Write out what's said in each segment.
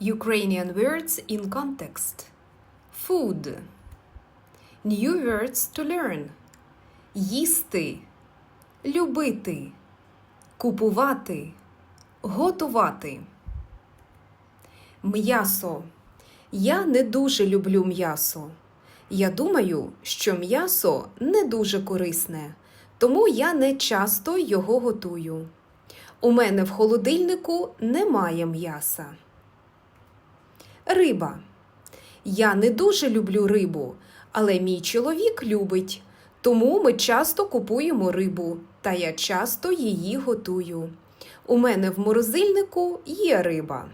Ukrainian words in context. Food. New words to learn. Їсти. Любити. Купувати. Готувати. М'ясо. Я не дуже люблю м'ясо. Я думаю, що м'ясо не дуже корисне, тому я не часто його готую. У мене в холодильнику немає м'яса. Риба. Я не дуже люблю рибу, але мій чоловік любить. Тому ми часто купуємо рибу, та я часто її готую. У мене в морозильнику є риба.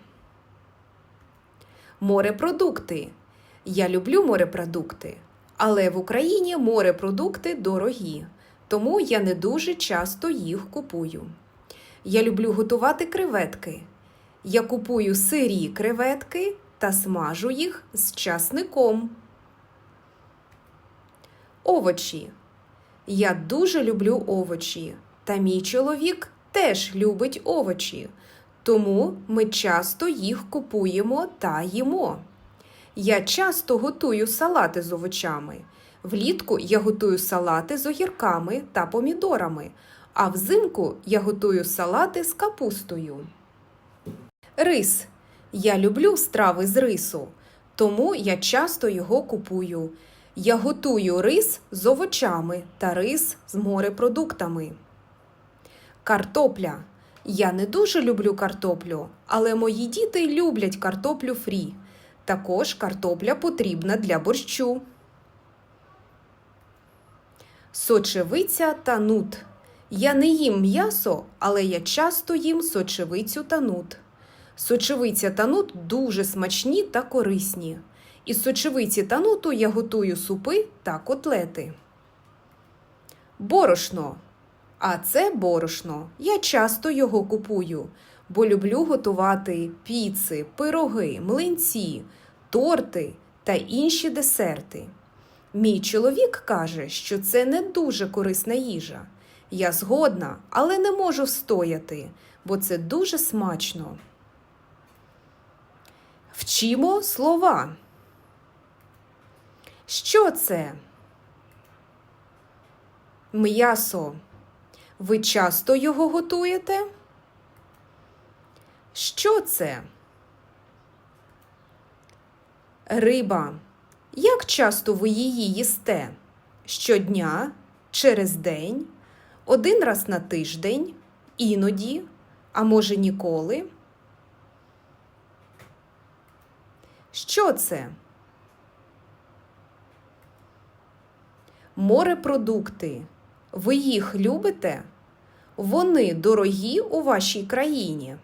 Морепродукти. Я люблю морепродукти, але в Україні морепродукти дорогі, тому я не дуже часто їх купую. Я люблю готувати креветки. Я купую сирі креветки та смажу їх з часником. Овочі. Я дуже люблю овочі, та мій чоловік теж любить овочі, тому ми часто їх купуємо та їмо. Я часто готую салати з овочами. Влітку я готую салати з огірками та помідорами, а взимку я готую салати з капустою. Рис. Я люблю страви з рису, тому я часто його купую. Я готую рис з овочами та рис з морепродуктами. Картопля. Я не дуже люблю картоплю, але мої діти люблять картоплю фрі. Також картопля потрібна для борщу. Сочевиця та нут. Я не їм м'ясо, але я часто їм сочевицю та нут. Сочевиця та нут дуже смачні та корисні. Із сочевиці та нуту я готую супи та котлети. Борошно. А це борошно. Я часто його купую, бо люблю готувати піци, пироги, млинці, торти та інші десерти. Мій чоловік каже, що це не дуже корисна їжа. Я згодна, але не можу встояти, бо це дуже смачно. Вчимо слова. Що це? М'ясо. Ви часто його готуєте? Що це? Риба. Як часто ви її їсте? Щодня, через день, один раз на тиждень, іноді, а може ніколи? Що це? Морепродукти. Ви їх любите? Вони дорогі у вашій країні.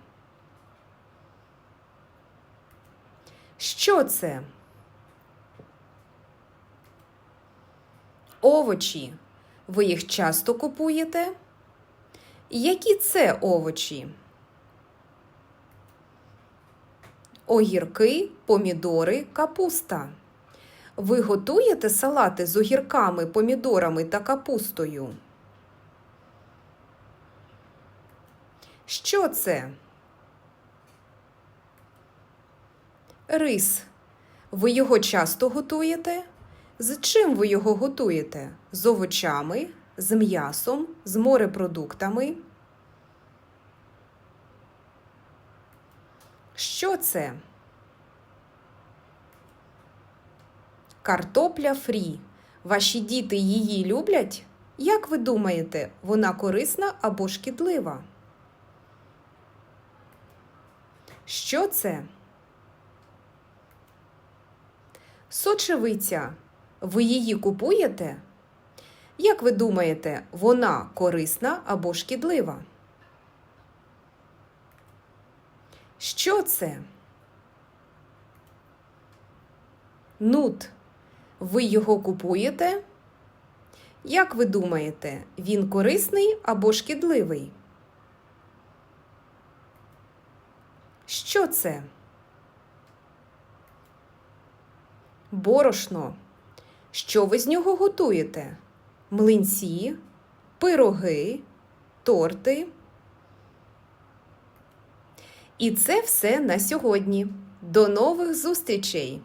Що це? Овочі. Ви їх часто купуєте? Які це овочі? Огірки, помідори, капуста. Ви готуєте салати з огірками, помідорами та капустою? Що це? Рис. Ви його часто готуєте? З чим ви його готуєте? З овочами, з м'ясом, з морепродуктами? Що це? Картопля фрі. Ваші діти її люблять? Як ви думаєте, вона корисна або шкідлива? Що це? Сочевиця. Ви її купуєте? Як ви думаєте, вона корисна або шкідлива? Що це? Нут. Ви його купуєте? Як ви думаєте, він корисний або шкідливий? Що це? Борошно. Що ви з нього готуєте? Млинці, пироги, торти. І це все на сьогодні. До нових зустрічей!